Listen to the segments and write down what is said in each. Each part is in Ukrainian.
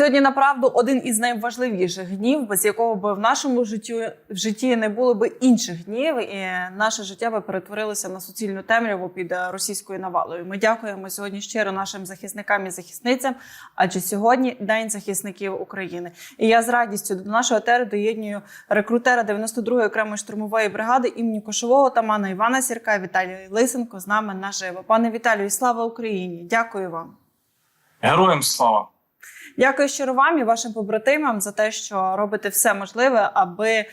Сьогодні направду один із найважливіших днів, без якого би в нашому житті в житті не було би інших днів, і наше життя би перетворилося на суцільну темряву під російською навалою. Ми дякуємо сьогодні щиро нашим захисникам і захисницям, адже сьогодні День захисників України. І я з радістю до нашого етеру доєднюю рекрутера 92-ї окремої штурмової бригади імені Кошового тамана Івана Сірка Віталія Лисенко з нами наживо. Пане Віталію, слава Україні! Дякую вам. Героям слава! Дякую щиро вам і вашим побратимам за те, що робите все можливе, аби е,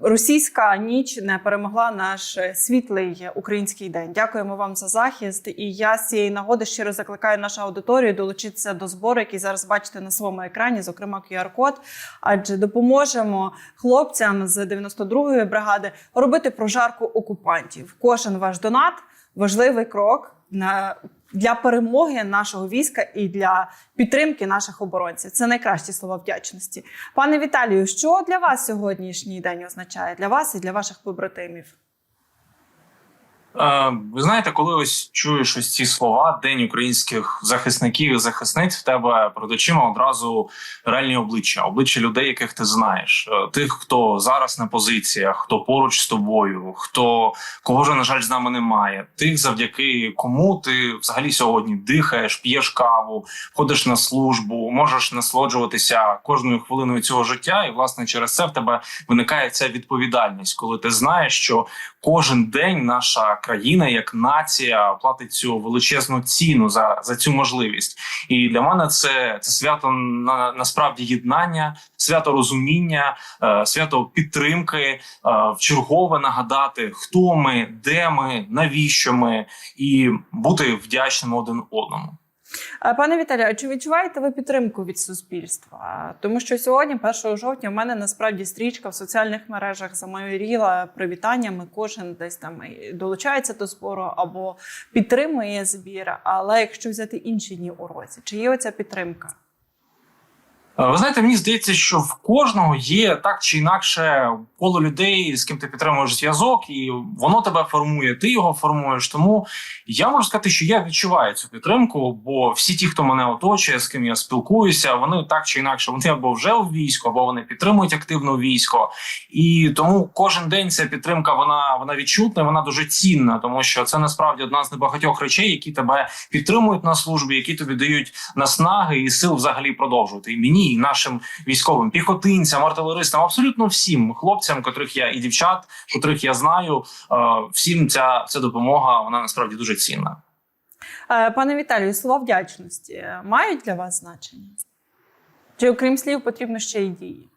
російська ніч не перемогла наш світлий український день. Дякуємо вам за захист. І я з цієї нагоди щиро закликаю нашу аудиторію долучитися до збору, який зараз бачите на своєму екрані, зокрема QR-код. Адже допоможемо хлопцям з 92-ї бригади робити прожарку окупантів. Кожен ваш донат важливий крок на для перемоги нашого війська і для підтримки наших оборонців. Це найкращі слова вдячності. Пане Віталію, що для вас сьогоднішній день означає для вас і для ваших побратимів? Е, ви знаєте, коли ось чуєш ось ці слова День українських захисників і захисниць в тебе перед очима одразу реальні обличчя, обличчя людей, яких ти знаєш, Е, тих, хто зараз на позиціях, хто поруч з тобою, хто кого вже на жаль з нами немає, тих, завдяки кому ти взагалі сьогодні дихаєш, п'єш каву, ходиш на службу, можеш насолоджуватися кожною хвилиною цього життя, і власне через це в тебе виникає ця відповідальність, коли ти знаєш, що кожен день наша країна як нація платить цю величезну ціну за, за цю можливість. І для мене це, це свято на насправді єднання, свято розуміння, е, свято підтримки, е, чергове нагадати, хто ми, де ми, навіщо ми, і бути вдячним один одному. Е, Пане Віталію, чи відчуваєте ви підтримку від суспільства? Тому що сьогодні, 1 жовтня, в мене насправді стрічка в соціальних мережах замайоріла привітаннями. Кожен десь там долучається до збору або підтримує збір. Але якщо взяти інші дні у році, чи є оця підтримка? Е, Ви знаєте, мені здається, що в кожного є так чи інакше коло людей, з ким ти підтримуєш зв'язок, і воно тебе формує. Ти його формуєш. Тому я можу сказати, що я відчуваю цю підтримку, бо всі ті, хто мене оточує, з ким я спілкуюся, вони так чи інакше вони або вже у війську, або вони підтримують активно військо. І тому кожен день ця підтримка вона вона відчутна, вона дуже цінна, тому що це насправді одна з небагатьох речей, які тебе підтримують на службі, які тобі дають наснаги і сил взагалі продовжувати. І мені, і нашим військовим піхотинцям, артилеристам, абсолютно всім хлопцям, котрих я і дівчат, котрих я знаю, е, всім ця, ця допомога вона насправді дуже цінна. Е, Пане Віталію, слова вдячності мають для вас значення? Чи окрім слів потрібно ще й дії?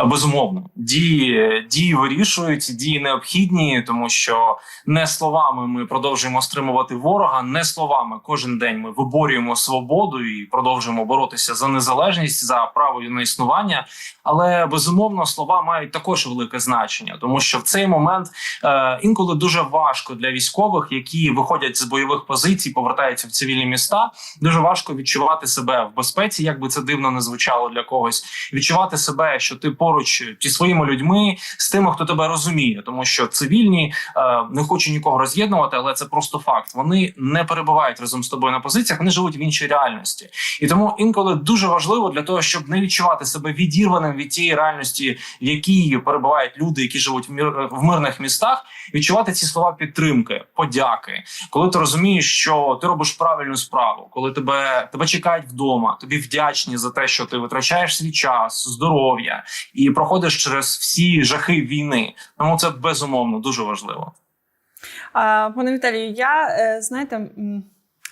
Е, Безумовно, дії дії вирішують, дії необхідні, тому що не словами ми продовжуємо стримувати ворога, не словами кожен день ми виборюємо свободу і продовжуємо боротися за незалежність, за право на існування. Але безумовно слова мають також велике значення, тому що в цей момент е, інколи дуже важко для військових, які виходять з бойових позицій, повертаються в цивільні міста. Дуже важко відчувати себе в безпеці, як би це дивно не звучало для когось. Відчувати себе, що ти поруч зі своїми людьми, з тими, хто тебе розуміє, тому що цивільні е, не хочу нікого роз'єднувати, але це просто факт. Вони не перебувають разом з тобою на позиціях, вони живуть в іншій реальності, і тому інколи дуже важливо для того, щоб не відчувати себе відірваним від тієї реальності, в якій перебувають люди, які живуть в мир в мирних містах, відчувати ці слова підтримки, подяки, коли ти розумієш, що ти робиш правильну справу, коли тебе тебе чекають вдома, тобі вдячні за те, що ти витрачаєш свій час, здоров'я і проходиш через всі жахи війни. Тому це безумовно дуже важливо. А, Пане Віталію, я е, знаєте.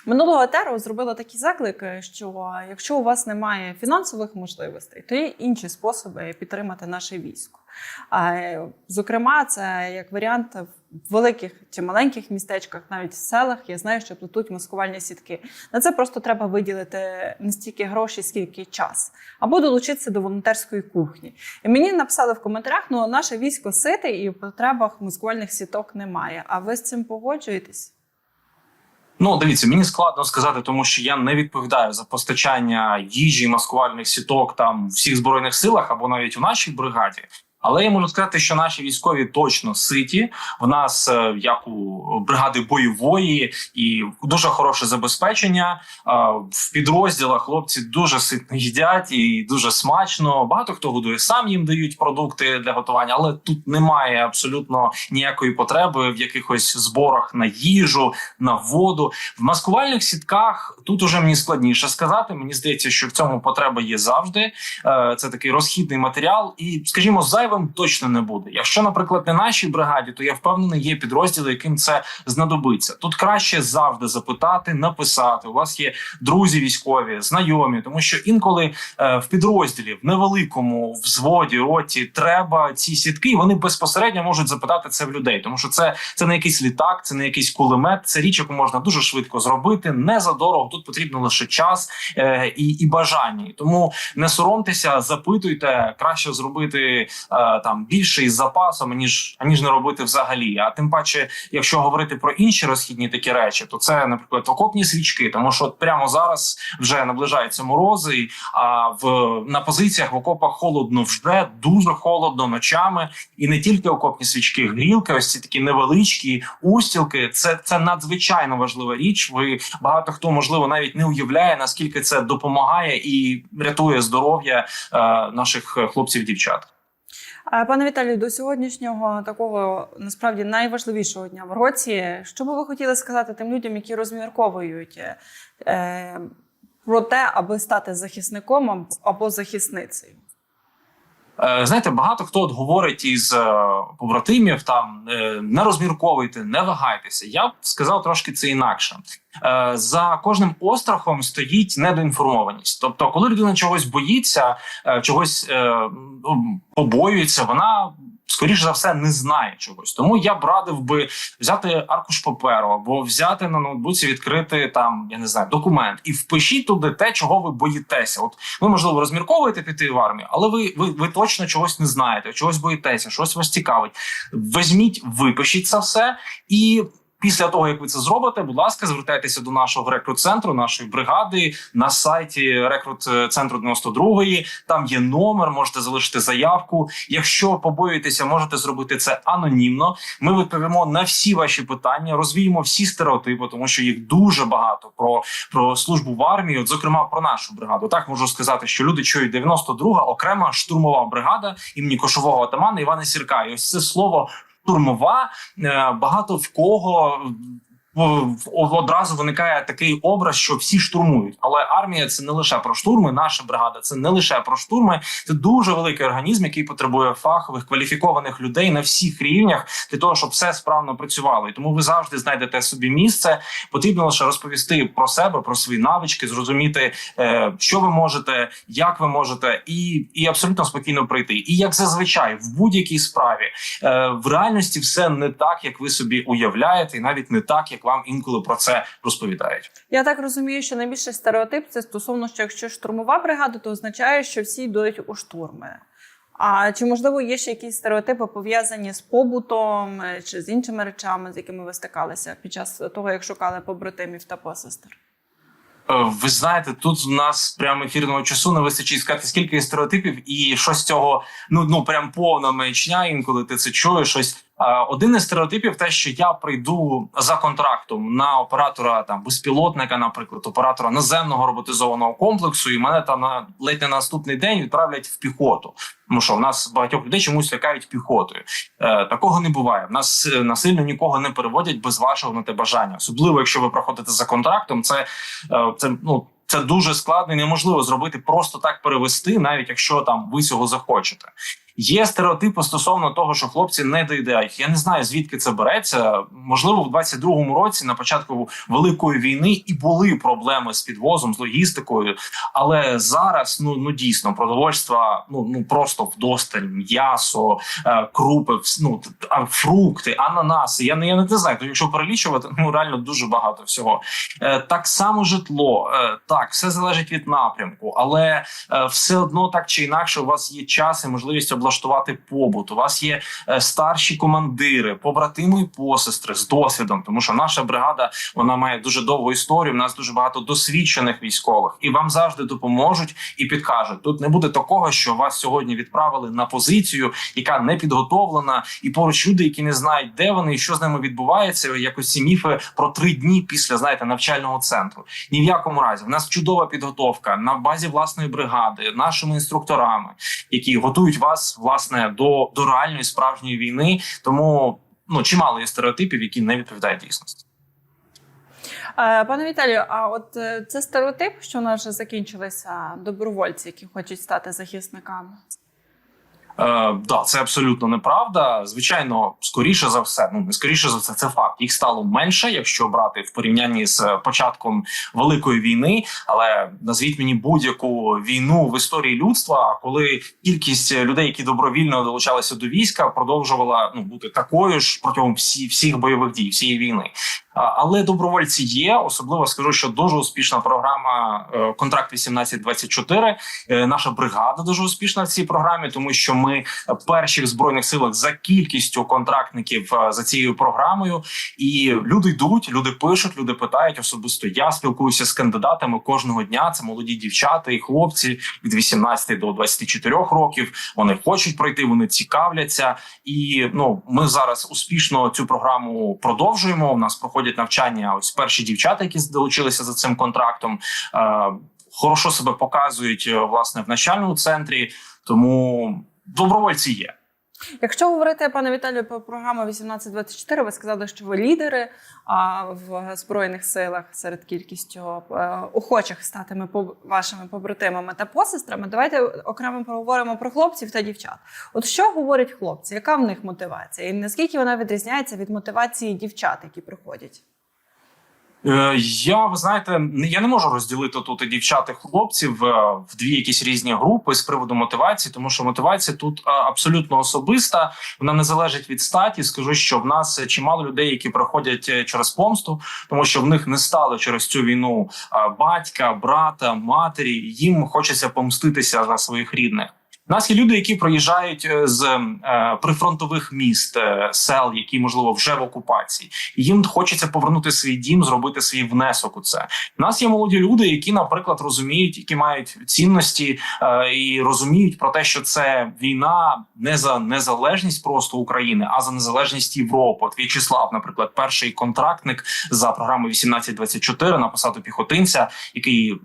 Минулого етеру зробила такі заклики, що якщо у вас немає фінансових можливостей, то є інші способи підтримати наше військо. Е, Зокрема, це як варіант в великих чи маленьких містечках, навіть в селах, я знаю, що плетуть маскувальні сітки. На це просто треба виділити не стільки грошей, скільки час, або долучитися до волонтерської кухні. І мені написали в коментарях: ну наше військо сите і в потребах маскувальних сіток немає. А ви з цим погоджуєтесь? Ну, дивіться, мені складно сказати, тому що я не відповідаю за постачання їжі, маскувальних сіток там всіх збройних силах або навіть у нашій бригаді. Але я можу сказати, що наші військові точно ситі. В нас е, як у бригади бойової і дуже хороше забезпечення. Е, В підрозділах хлопці дуже ситно їдять і дуже смачно. Багато хто годує сам їм дають продукти для готування, але тут немає абсолютно ніякої потреби в якихось зборах на їжу, на воду. В маскувальних сітках тут уже мені складніше сказати. Мені здається, що в цьому потреба є завжди. Е, Це такий розхідний матеріал, і скажімо, зайвим точно не буде. Якщо, наприклад, не нашій бригаді, то я впевнений, є підрозділи, яким це знадобиться. Тут краще завжди запитати, написати. У вас є друзі військові, знайомі, тому що інколи е, в підрозділі в невеликому взводі, роті треба ці сітки. Вони безпосередньо можуть запитати це в людей, тому що це, це не якийсь літак, це не якийсь кулемет. Це річ, яку можна дуже швидко зробити. Не за дорого. Тут потрібно лише час е, і, і бажання. Тому не соромтеся, запитуйте, краще зробити е, там більше із запасом, аніж аніж не робити взагалі. А тим паче, якщо говорити про інші розхідні такі речі, то це, наприклад, окопні свічки, тому що от прямо зараз вже наближаються морози. А в на позиціях в окопах холодно вже дуже холодно ночами, і не тільки окопні свічки, грілки, ось ці такі невеличкі устілки. Це це надзвичайно важлива річ. Ви багато хто можливо навіть не уявляє наскільки це допомагає і рятує здоров'я е, наших хлопців, дівчат. Е, Пане Віталію, до сьогоднішнього такого насправді найважливішого дня в році, що би ви хотіли сказати тим людям, які розмірковують е, про те, аби стати захисником або захисницею? Е, Знаєте, багато хто от говорить із е, побратимів там е, не розмірковуйте, не вагайтеся. Я б сказав трошки це інакше. За кожним острахом стоїть недоінформованість. Тобто, коли людина чогось боїться, чогось побоюється, вона скоріш за все не знає чогось. Тому я б радив би взяти аркуш паперу або взяти на ноутбуці, відкрити там, я не знаю, документ і впишіть туди те, чого ви боїтеся. От ви можливо розмірковуєте піти в армію, але ви, ви, ви точно чогось не знаєте, чогось боїтеся, щось вас цікавить. Візьміть, випишіть це все і. Після того, як ви це зробите, будь ласка, звертайтеся до нашого рекрут-центру, нашої бригади на сайті рекрут-центру 92-ї. Там є номер, можете залишити заявку. Якщо побоюєтеся, можете зробити це анонімно. Ми відповімо на всі ваші питання, розвіємо всі стереотипи, тому що їх дуже багато про, про службу в армії. От, зокрема, про нашу бригаду. Так можу сказати, що люди чують 92-га окрема штурмова бригада імені кошового атамана Івана Сірка. І ось це слово штурмова. е, Багато в кого одразу виникає такий образ, що всі штурмують. Але армія це не лише про штурми. Наша бригада це не лише про штурми. Це дуже великий організм, який потребує фахових кваліфікованих людей на всіх рівнях для того, щоб все справно працювало. І тому ви завжди знайдете собі місце. Потрібно лише розповісти про себе, про свої навички, зрозуміти, е, що ви можете, як ви можете, і, і абсолютно спокійно прийти. І як зазвичай в будь-якій справі е, в реальності все не так, як ви собі уявляєте, і навіть не так, як вам інколи про це розповідають. Я так розумію, що найбільший стереотип це стосовно, що якщо штурмова бригада, то означає, що всі йдуть у штурми. А чи можливо є ще якісь стереотипи пов'язані з побутом е, чи з іншими речами, з якими ви стикалися під час того, як шукали побратимів та посестер? Е, Ви знаєте, тут в нас прямо ефірного часу не вистачить сказати, скільки стереотипів, і що з цього ну ну прям повна маячня. Інколи ти це чуєш щось. Е, Один із стереотипів, те, що я прийду за контрактом на оператора там безпілотника, наприклад, оператора наземного роботизованого комплексу, і мене там на ледь не на наступний день відправлять в піхоту. Тому що в нас багатьох людей чомусь лякають піхотою. Е, такого не буває. В нас е, насильно нікого не переводять без вашого на те бажання, особливо якщо ви проходите за контрактом. Це Е, це ну. Це дуже складно і неможливо зробити просто так перевести, навіть якщо там ви цього захочете. Є стереотипи стосовно того, що хлопці не доїдають. Я не знаю звідки це береться. Можливо, в 22-му році на початку великої війни і були проблеми з підвозом, з логістикою. Але зараз ну ну дійсно продовольства ну ну просто вдосталь, м'ясо, е, крупи, ну фрукти, ананаси. Я не я не знаю. то Якщо перелічувати, ну реально дуже багато всього. Е, Так само житло, Е, так все залежить від напрямку, але все одно так чи інакше у вас є час і можливість обладнати влаштувати побут. У вас є е, старші командири, побратими і посестри з досвідом, тому що наша бригада вона має дуже довгу історію. У нас дуже багато досвідчених військових, і вам завжди допоможуть і підкажуть. Тут не буде такого, що вас сьогодні відправили на позицію, яка не підготовлена, і поруч люди, які не знають, де вони і що з ними відбувається. Якось ці міфи про три дні після знаєте навчального центру. Ні в якому разі в нас чудова підготовка на базі власної бригади, нашими інструкторами, які готують вас власне до, до реальної справжньої війни. Тому ну чимало є стереотипів, які не відповідають дійсності. Е, Пане Віталію, а от е, це стереотип, що у нас вже закінчилися добровольці, які хочуть стати захисниками. Е, да, це абсолютно неправда. Звичайно, скоріше за все, ну не скоріше за все, це факт. Їх стало менше, якщо брати в порівнянні з початком великої війни. Але назвіть мені будь-яку війну в історії людства, коли кількість людей, які добровільно долучалися до війська, продовжувала ну бути такою ж протягом всі, всіх бойових дій, всієї війни. Але добровольці є. Особливо скажу, що дуже успішна програма е, контракт 1824 Е, Наша бригада дуже успішна в цій програмі, тому що ми перші в збройних силах за кількістю контрактників е, за цією програмою. І люди йдуть, люди пишуть, люди питають. Особисто я спілкуюся з кандидатами кожного дня. Це молоді дівчата і хлопці від 18 до 24 років. Вони хочуть пройти, вони цікавляться. І ну ми зараз успішно цю програму продовжуємо. У нас проходять навчання. Ось перші дівчата, які долучилися за цим контрактом. Е, Хорошо себе показують е, власне в навчальному центрі, тому добровольці є. Якщо говорити, пане Віталію, про програму 1824, ви сказали, що ви лідери в збройних силах серед кількістю е, охочих стати вашими побратимами та посестрами. Давайте окремо поговоримо про хлопців та дівчат. От що говорять хлопці? Яка в них мотивація? І наскільки вона відрізняється від мотивації дівчат, які приходять? Е, Я ви знаєте, я не можу розділити тут і дівчат і хлопців е, в дві якісь різні групи з приводу мотивації, тому що мотивація тут е, абсолютно особиста. Вона не залежить від статі. Скажу, що в нас чимало людей, які проходять через помсту, тому що в них не стало через цю війну батька, брата, матері. Їм хочеться помститися за своїх рідних. У нас є люди, які проїжджають е, з е, прифронтових міст, е, сел, які можливо вже в окупації. І їм хочеться повернути свій дім, зробити свій внесок у це. У нас є молоді люди, які, наприклад, розуміють, які мають цінності і розуміють про те, що це війна не за незалежність просто України, а за незалежність Європи. От В'ячеслав, наприклад, перший контрактник за програмою 1824 на посаду піхотинця, який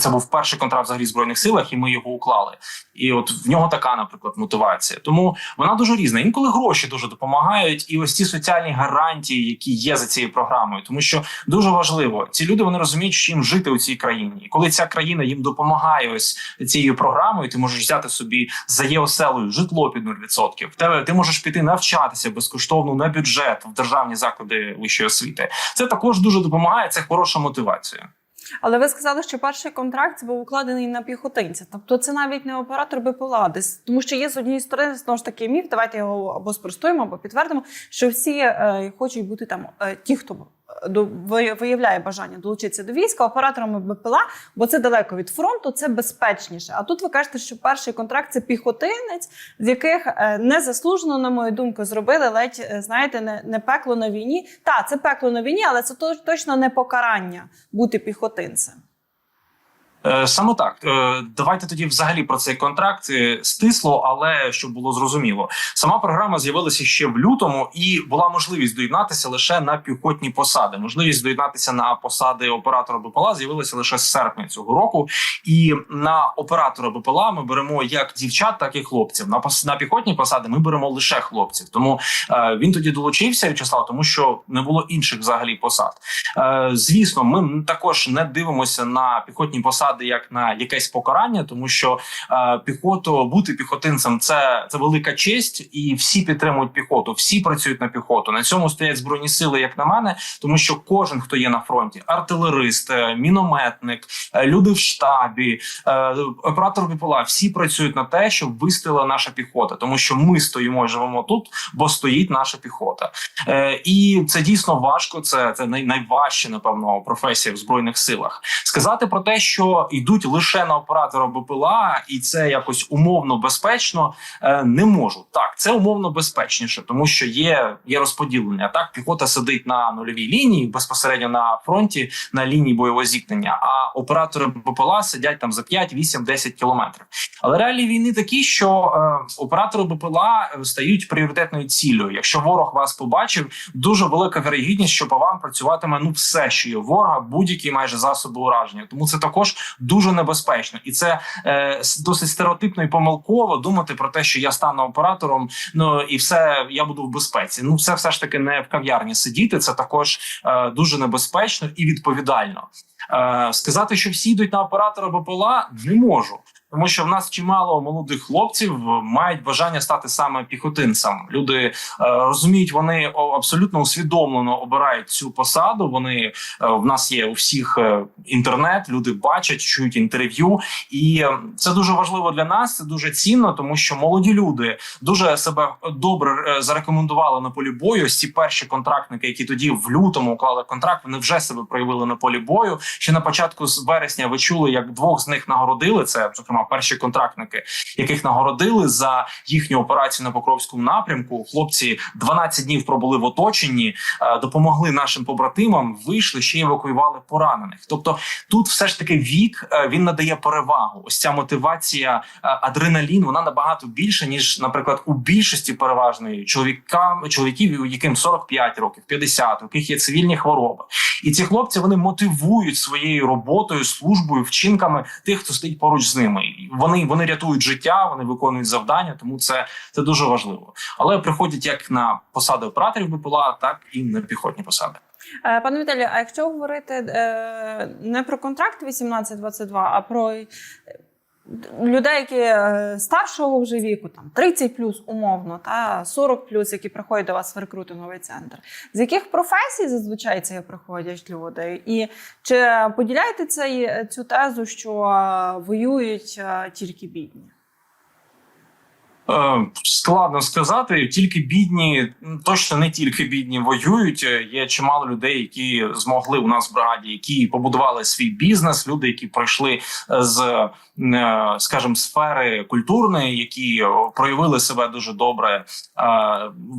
це був перший контракт взагалі в збройних силах, і ми його уклали. І от в нього така, наприклад, мотивація. Тому вона дуже різна. Інколи гроші дуже допомагають, і ось ці соціальні гарантії, які є за цією програмою, тому що дуже важливо, ці люди вони розуміють, що їм жити у цій країні, і коли ця країна їм допомагає ось цією програмою, ти можеш взяти собі за є оселою житло під 0%. В тебе ти можеш піти навчатися безкоштовно на бюджет в державні заклади вищої освіти. Це також дуже допомагає. Це хороша мотивація. Але ви сказали, що перший контракт був укладений на піхотинця. Тобто це навіть не оператор БПЛА, тому що є з однієї сторони знову ж таки міф. Давайте його або спростуємо, або підтвердимо, що всі е, хочуть бути там е, ті, хто виявляє бажання долучитися до війська операторами БПЛА, бо це далеко від фронту, це безпечніше. А тут ви кажете, що перший контракт це піхотинець, з яких е, незаслужено, на мою думку, зробили ледь е, знаєте, не, не пекло на війні. Так, це пекло на війні, але це точно не покарання бути піхотинцем. Е, Саме так, Е, давайте тоді взагалі про цей контракт е, стисло, але щоб було зрозуміло. Сама програма з'явилася ще в лютому, і була можливість доєднатися лише на піхотні посади. Можливість доєднатися на посади оператора БПЛА з'явилася лише з серпня цього року. І на оператора БПЛА ми беремо як дівчат, так і хлопців. На на піхотні посади ми беремо лише хлопців. Тому е, він тоді долучився В'ячеслав, тому що не було інших взагалі посад. Е, звісно, ми також не дивимося на піхотні посади як на якесь покарання, тому що е, піхоту бути піхотинцем це, це велика честь, і всі підтримують піхоту, всі працюють на піхоту. На цьому стоять збройні сили, як на мене, тому що кожен, хто є на фронті, артилерист, е, мінометник, е, люди в штабі, е, оператор БПЛА, всі працюють на те, щоб вистояла наша піхота, тому що ми стоїмо і живемо тут, бо стоїть наша піхота. Е, і це дійсно важко. Це, це най, найважча, напевно, професія в збройних силах. Сказати про те, що йдуть лише на оператора БПЛА, і це якось умовно безпечно, е, не можу. Так, це умовно безпечніше, тому що є, є розподілення. Так, піхота сидить на нульовій лінії безпосередньо на фронті на лінії бойового зіткнення. А оператори БПЛА сидять там за 5, 8, 10 кілометрів. Але реалії війни такі, що е, оператори БПЛА стають пріоритетною ціллю. Якщо ворог вас побачив, дуже велика вірогідність, що по вам працюватиме ну все, що є ворога, будь-які майже засоби ураження. Тому це також дуже небезпечно, і це е, досить стереотипно і помилково думати про те, що я стану оператором. Ну і все я буду в безпеці. Ну, це все ж таки не в кав'ярні сидіти. Це також е, дуже небезпечно і відповідально. Е, сказати, що всі йдуть на оператора БПЛА, не можу. Тому що в нас чимало молодих хлопців е, мають бажання стати саме піхотинцем. Люди е, розуміють, вони абсолютно усвідомлено обирають цю посаду. Вони е, в нас є у всіх е, інтернет. Люди бачать, чують інтерв'ю, і це дуже важливо для нас. Це дуже цінно, тому що молоді люди дуже себе добре зарекомендували на полі бою. Ось ці перші контрактники, які тоді в лютому уклали контракт, вони вже себе проявили на полі бою. Ще на початку з вересня ви чули, як двох з них нагородили. Це зокрема перші контрактники, яких нагородили за їхню операцію на Покровському напрямку. Хлопці 12 днів пробули в оточенні, е, допомогли нашим побратимам, вийшли ще евакуювали поранених. Тобто тут все ж таки вік е, він надає перевагу. Ось ця мотивація, е, адреналін, вона набагато більша ніж, наприклад, у більшості переважної чоловікам, чоловіків, яким 45 років, 50, у яких є цивільні хвороби. І ці хлопці вони мотивують своєю роботою, службою, вчинками тих, хто стоїть поруч з ними. Вони вони рятують життя, вони виконують завдання, тому це, це дуже важливо. Але приходять як на посади операторів БПЛА, так і на піхотні посади. Е, Пане Віталію, а якщо говорити е, не про контракт 18-22, а про людей, які е, старшого вже віку, там 30 плюс умовно, та 40 плюс, які приходять до вас в рекрутинговий центр. З яких професій зазвичай це приходять люди? І чи поділяєте цей, цю тезу, що е, воюють е, тільки бідні? Е, Складно сказати, тільки бідні, точно не тільки бідні воюють. Е, Є чимало людей, які змогли у нас в бригаді, які побудували свій бізнес. Люди, які пройшли е, з, скажімо, сфери культурної, які проявили себе дуже добре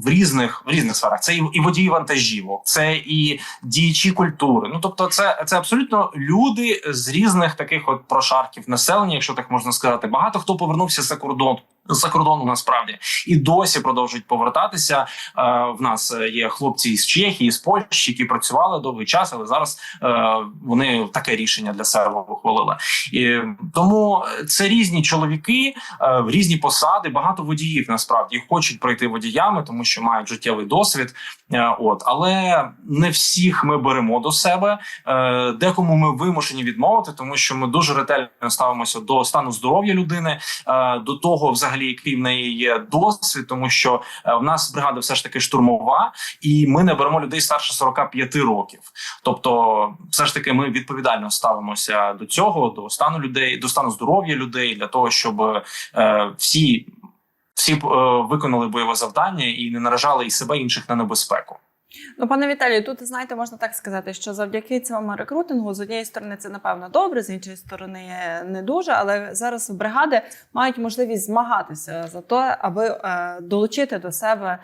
в різних в різних сферах. Це і водії вантажівок, це і діячі культури. Ну тобто, це, це абсолютно люди з різних таких от прошарків населення, якщо так можна сказати. Багато хто повернувся за кордон. За кордону насправді і досі продовжують повертатися. Е, в нас е, є хлопці із Чехії, з Польщі, які працювали довгий час, але зараз е, вони таке рішення для себе ухвалили. І тому це різні чоловіки, е, різні посади. Багато водіїв насправді хочуть пройти водіями, тому що мають життєвий досвід. Е, от але не всіх ми беремо до себе. Е, декому ми вимушені відмовити, тому що ми дуже ретельно ставимося до стану здоров'я людини, е, до того, взагалі, який в неї є досвід, тому що е, в нас бригада все ж таки штурмова, і ми не беремо людей старше 45 років. Тобто, все ж таки, ми відповідально ставимося до цього, до стану людей, до стану здоров'я людей, для того, щоб е, всі. Всі е, виконали бойове завдання і не наражали і себе і інших на небезпеку. Ну, пане Віталію, тут знаєте, можна так сказати, що завдяки цьому рекрутингу з однієї сторони це напевно добре, з іншої сторони не дуже. Але зараз бригади мають можливість змагатися за те, аби е, долучити до себе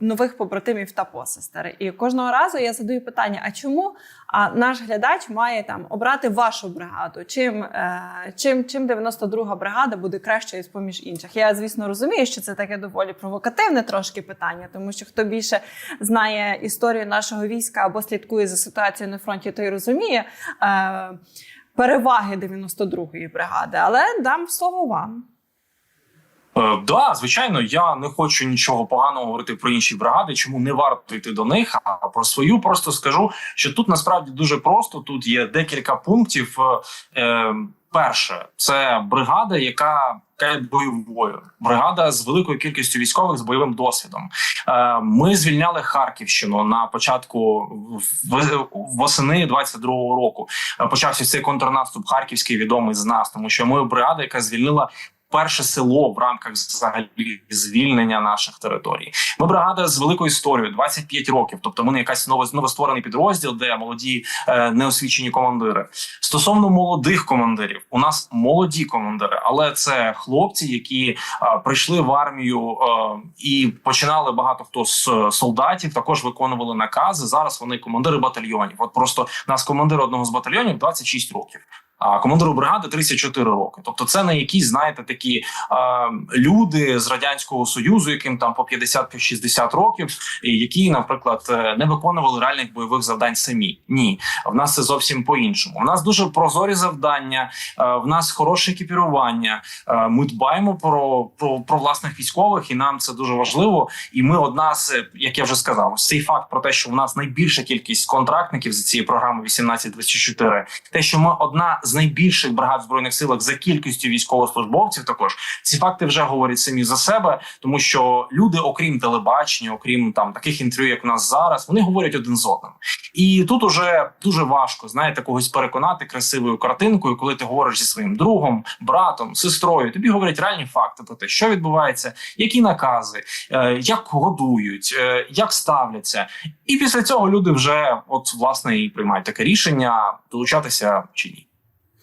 нових побратимів та посестер. І кожного разу я задаю питання: а чому а, наш глядач має там обрати вашу бригаду? Чим, е, чим, чим 92-га бригада буде кращою з поміж інших? Я звісно розумію, що це таке доволі провокативне трошки питання, тому що хто більше знає історію нашого війська або слідкує за ситуацією на фронті, той розуміє е, переваги 92-ї бригади. Але дам слово вам. Е, да, звичайно, я не хочу нічого поганого говорити про інші бригади, чому не варто йти до них. А про свою просто скажу, що тут насправді дуже просто. Тут є декілька пунктів. Е, е, перше, це бригада, яка є бойовою, бригада з великою кількістю військових з бойовим досвідом. Е, ми звільняли Харківщину на початку восени 22-го року. Почався цей контрнаступ харківський відомий з нас, тому що ми бригада, яка звільнила перше село в рамках взагалі звільнення наших територій. Ми бригада з великою історією 25 років. Тобто, ми не якась ново новостворений підрозділ, де молоді е, неосвічені командири. Стосовно молодих командирів, у нас молоді командири, але це хлопці, які е, прийшли в армію е, і починали багато хто з е, солдатів, також виконували накази. Зараз вони командири батальйонів. От просто нас командир одного з батальйонів 26 років. А командиру бригади 34 роки. Тобто, це не якісь, знаєте, такі е, люди з радянського союзу, яким там по 50-60 років, які, наприклад, е, не виконували реальних бойових завдань самі. Ні, в нас це зовсім по іншому. У нас дуже прозорі завдання, е, в нас хороше екіпірування. Е, ми дбаємо про, про, про власних військових, і нам це дуже важливо. І ми одна з, як я вже сказав, цей факт про те, що в нас найбільша кількість контрактників за цією програмою 18-24, те, що ми одна найбільших бригад збройних силах за кількістю військовослужбовців, також ці факти вже говорять самі за себе, тому що люди, окрім телебачення, окрім там таких інтерв'ю, як у нас зараз, вони говорять один з одним. І тут уже дуже важко знаєте когось переконати красивою картинкою, коли ти говориш зі своїм другом, братом, сестрою. Тобі говорять реальні факти про те, що відбувається, які накази, е, як годують, е, як ставляться. І після цього люди вже от власне і приймають таке рішення долучатися чи ні.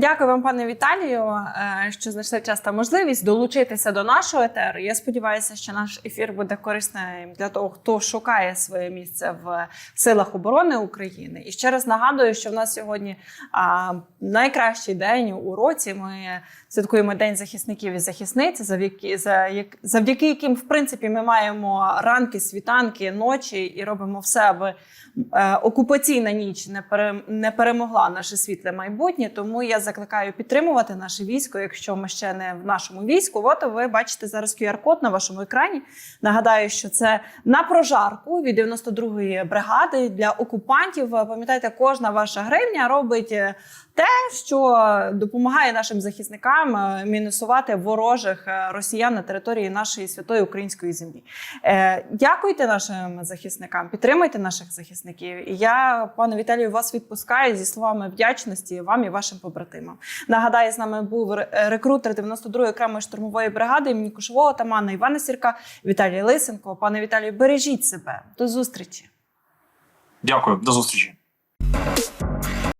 Дякую вам, пане Віталію, е, що знайшли час та можливість долучитися до нашого етеру. Я сподіваюся, що наш ефір буде корисним для того, хто шукає своє місце в силах оборони України. І ще раз нагадую, що в нас сьогодні найкращий день у році. Ми святкуємо День захисників і захисниць, завдяки за як- завдяки яким, в принципі, ми маємо ранки, світанки, ночі і робимо все, аби е, окупаційна ніч не перемогла наше світле майбутнє. Тому я закликаю підтримувати наше військо. Якщо ми ще не в нашому війську, от ви бачите зараз QR-код на вашому екрані. Нагадаю, що це на прожарку від 92-ї бригади для окупантів. Пам'ятайте, кожна ваша гривня робить е, те, що допомагає нашим захисникам е, мінусувати ворожих е, росіян на території нашої святої української землі. Е, Дякуйте нашим захисникам, підтримуйте наших захисників. І я, пане Віталію, вас відпускаю зі словами вдячності вам і вашим побратимам. Нагадаю, з нами був рекрутер 92-ї окремої штурмової бригади імені Кушового тамана Івана Сірка, Віталій Лисенко. Пане Віталію, бережіть себе. До зустрічі. Дякую, до зустрічі.